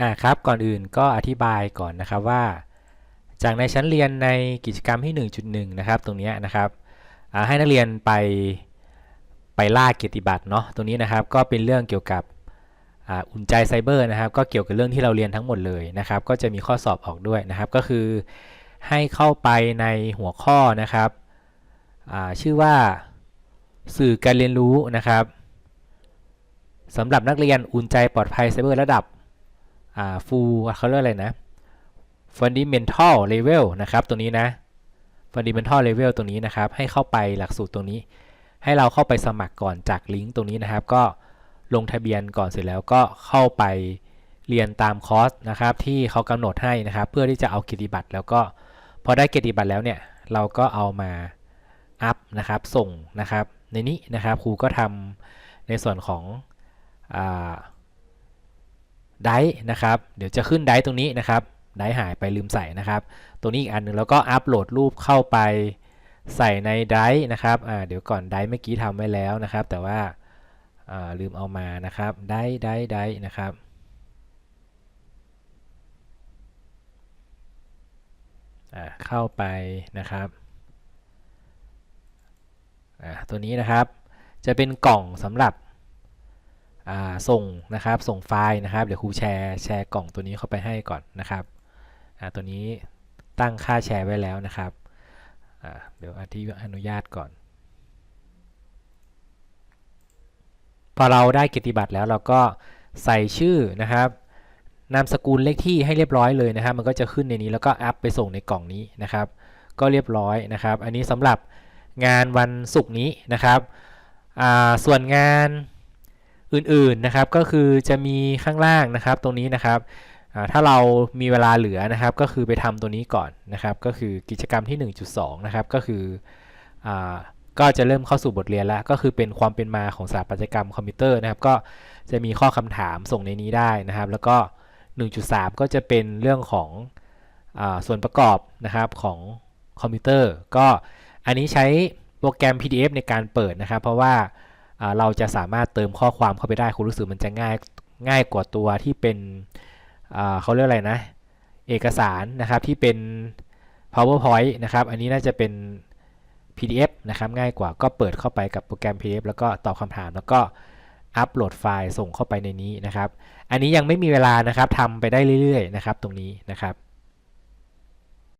อ่าครับก่อนอื่นก็อธิบายก่อนนะครับว่า จากในชั้นเรียนในกิจกรรมที่ 1.1 นะครับ ตรงนี้นะครับให้นักเรียนไปไปล่าเกียรติบัตรเนาะตรงนี้นะครับก็เป็นเรื่องเกี่ยวกับอ,อุ่นใจไซเบอร์นะครับ ก็เกี่ยวกับเรื่องที่เราเรียนทั้งหมดเลยนะครับ ก็จะมีข้อสอบออกด้วยนะครับ ก็คือให้เข้าไปในหัวข้อนะครับชื่อว่าสื่อการเรียนรู้นะครับสำหรับนักเรียนอุ่นใจปลอดภัยไซเบอร์ระดับ อ่า full เขาเรียกอะไรนะ fundamental level นะครับตัวนี้นะ fundamental level ตรงนี้นะครับ ให้เข้าไปหลักสูตรตรงนี้ ให้เราเข้าไปสมัครก่อนจากลิงก์ตรงนี้นะครับ ก็ลงทะเบียนก่อนเสร็จแล้วก็เข้าไปเรียนตามคอร์สนะครับ ที่เขากำหนดให้นะครับ เพื่อที่จะเอาเกียรติบัตรแล้วก็พอได้เกียรติบัตรแล้วเนี่ย เราก็เอามาอัพนะครับ ส่งนะครับ ในนี้นะครับครูก็ทำในส่วนของอ่า ได์นะครับ เดี๋ยวจะขึ้นได์ตรงนี้นะครับ ไดหายไปลืมใส่นะครับ ตัวนี้อีกอันหนึงแล้วก็อัปโหลดรูปเข้าไปใส่ในไดร์นะครับ อ่า เดี๋ยวก่อนไดร์เมื่อกี้ทำไว้แล้วนะครับ แต่ว่าอ่าลืมเอามานะครับ ไดร์ไดร์ไดร์นะครับอ่าเข้าไปนะครับอ่าตัวนี้นะครับ จะเป็นกล่องสำหรับ ส่งนะครับส่งไฟล์นะครับเดี๋ยวครูแชร์แชร์กล่องตัวนี้เข้าไปให้ก่อนนะครับตัวนี้ตั้งค่าแชร์ไว้แล้วนะครับเดี๋ยวอธิอนุญาตก่อน พอเราได้เกียรติบัตรแล้วเราก็ใส่ชื่อนะครับนามสกุลเลขที่ให้เรียบร้อยเลยนะครับ มันก็จะขึ้นในนี้แล้วก็อัพไปส่งในกล่องนี้นะครับ ก็เรียบร้อยนะครับ อันนี้สำหรับงานวันศุกร์นี้นะครับส่วนงาน อื่นๆนะครับก็คือจะมีข้างล่างนะครับตรงนี้นะครับถ้าเรามีเวลาเหลือนะครับก็คือไปทำตัวนี้ก่อนนะครับก็คือกิจกรรมที่ 1.2 นะครับก็คืออก็จะเริ่มเข้าสู่บทเรียนแล้ว ก็คือเป็นความเป็นมาของสถาปัตยกรรมคอมพิวเตอร์นะครับ ก็จะมีข้อคำถามส่งในนี้ได้นะครับ แล้วก็ 1.3 ก็จะเป็นเรื่องของอส่วนประกอบนะครับของคอมพิวเตอร์ ก็อันนี้ใช้โปรแกรม PDF ในการเปิดนะครับ เพราะว่าอ่า เราจะสามารถเติมข้อความเข้าไปได้คุณรู้สึกมันจะง่ายง่ายกว่าตัวที่เป็นเขาเรียกอะไรนะ เอกสารนะครับที่เป็น powerpoint นะครับ อันนี้น่าจะเป็น PDF นะครับง่ายกว่าก็เปิดเข้าไปกับโปรแกรม PDF แล้วก็ตอบคำถามแล้วก็อัปโหลดไฟล์ส่งเข้าไปในนี้นะครับ อันนี้ยังไม่มีเวลานะครับทำไปได้เรื่อยๆนะครับตรงนี้นะครับ